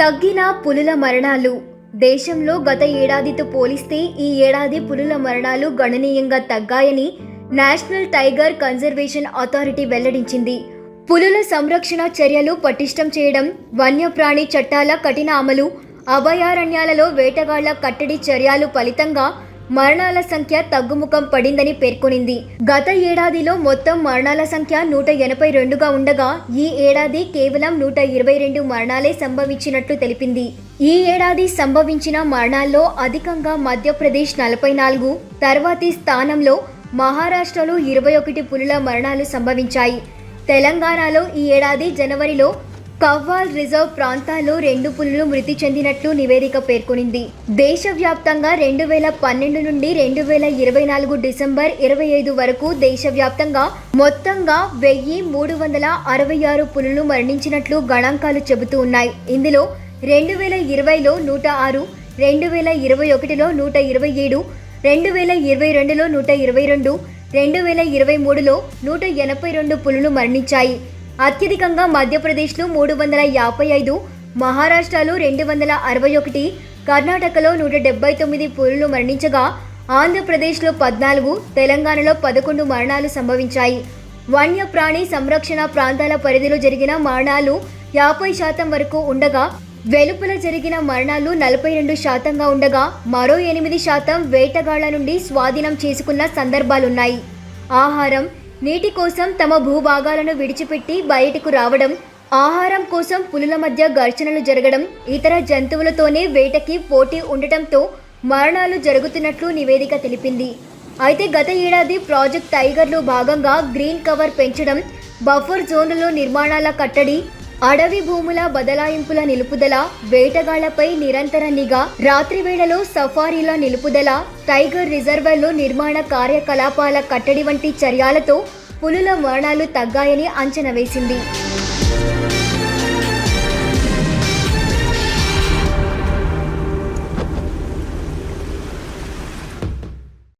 తగ్గిన పులుల మరణాలు. దేశంలో గత ఏడాదితో పోలిస్తే ఈ ఏడాది పులుల మరణాలు గణనీయంగా తగ్గాయని నేషనల్ టైగర్ కన్జర్వేషన్ అథారిటీ వెల్లడించింది. పులుల సంరక్షణ చర్యలు పటిష్టం చేయడం వన్యప్రాణి చట్టాల కఠిన అమలు అభయారణ్యాలలో వేటగాళ్ళ కట్టడి చర్యలు ఫలితంగా మరణాల సంఖ్య తగ్గుముఖం పడిందని పేర్కొనింది. గత ఏడాదిలో మొత్తం మరణాల సంఖ్య నూట ఎనభై రెండుగా ఉండగా ఈ ఏడాది కేవలం నూట ఇరవై రెండు మరణాలే సంభవించినట్లు తెలిపింది. ఈ ఏడాది సంభవించిన మరణాల్లో అధికంగా మధ్యప్రదేశ్ నలభై నాలుగు తర్వాతి స్థానంలో మహారాష్ట్రలో ఇరవై ఒకటి పులుల మరణాలు సంభవించాయి. తెలంగాణలో ఈ ఏడాది జనవరిలో కవ్వాల్ రిజర్వ్ ప్రాంతాల్లో రెండు పులులు మృతి చెందినట్లు నివేదిక పేర్కొనింది. దేశవ్యాప్తంగా రెండు వేల పన్నెండు నుండి రెండు వేల ఇరవై నాలుగు డిసెంబర్ ఇరవై ఐదు వరకు దేశవ్యాప్తంగా మొత్తంగా వెయ్యి మూడు వందల అరవై ఆరు పులులు మరణించినట్లు గణాంకాలు చెబుతూ ఉన్నాయి. ఇందులో రెండు వేల ఇరవైలో నూట ఆరు రెండు వేల ఇరవై ఒకటిలో నూట ఇరవై ఏడు రెండు వేల ఇరవై రెండులో నూట ఇరవై రెండు రెండు వేల ఇరవై మూడులో నూట ఎనభై రెండు పులులు మరణించాయి. అత్యధికంగా మధ్యప్రదేశ్లో మూడు వందల యాభై ఐదు మహారాష్ట్రలో రెండు వందల అరవై ఒకటి కర్ణాటకలో నూట డెబ్బై తొమ్మిది పులులు మరణించగా ఆంధ్రప్రదేశ్లో పద్నాలుగు తెలంగాణలో పదకొండు మరణాలు సంభవించాయి. వన్యప్రాణి సంరక్షణ ప్రాంతాల పరిధిలో జరిగిన మరణాలు యాభై శాతం వరకు ఉండగా వెలుపల జరిగిన మరణాలు నలభై రెండు శాతంగా ఉండగా మరో ఎనిమిది శాతం వేటగాళ్ళ నుండి స్వాధీనం చేసుకున్న సందర్భాలున్నాయి. ఆహారం నీటి కోసం తమ భూభాగాలను విడిచిపెట్టి బయటకు రావడం ఆహారం కోసం పులుల మధ్య ఘర్షణలు జరగడం ఇతర జంతువులతోనే వేటకి పోటీ ఉండటంతో మరణాలు జరుగుతున్నట్లు నివేదిక తెలిపింది. అయితే గత ఏడాది ప్రాజెక్ట్ టైగర్లో భాగంగా గ్రీన్ కవర్ పెంచడం బఫర్ జోన్లలో నిర్మాణాల కట్టడి అడవి భూముల బదలాయింపుల నిలుపుదల వేటగాళ్ళపై నిరంతర నిఘా రాత్రి వేళలో సఫారీల నిలుపుదల టైగర్ రిజర్వర్లో నిర్మాణ కార్యకలాపాల కట్టడి వంటి చర్యలతో పులుల మరణాలు తగ్గాయని అంచనా వేసింది.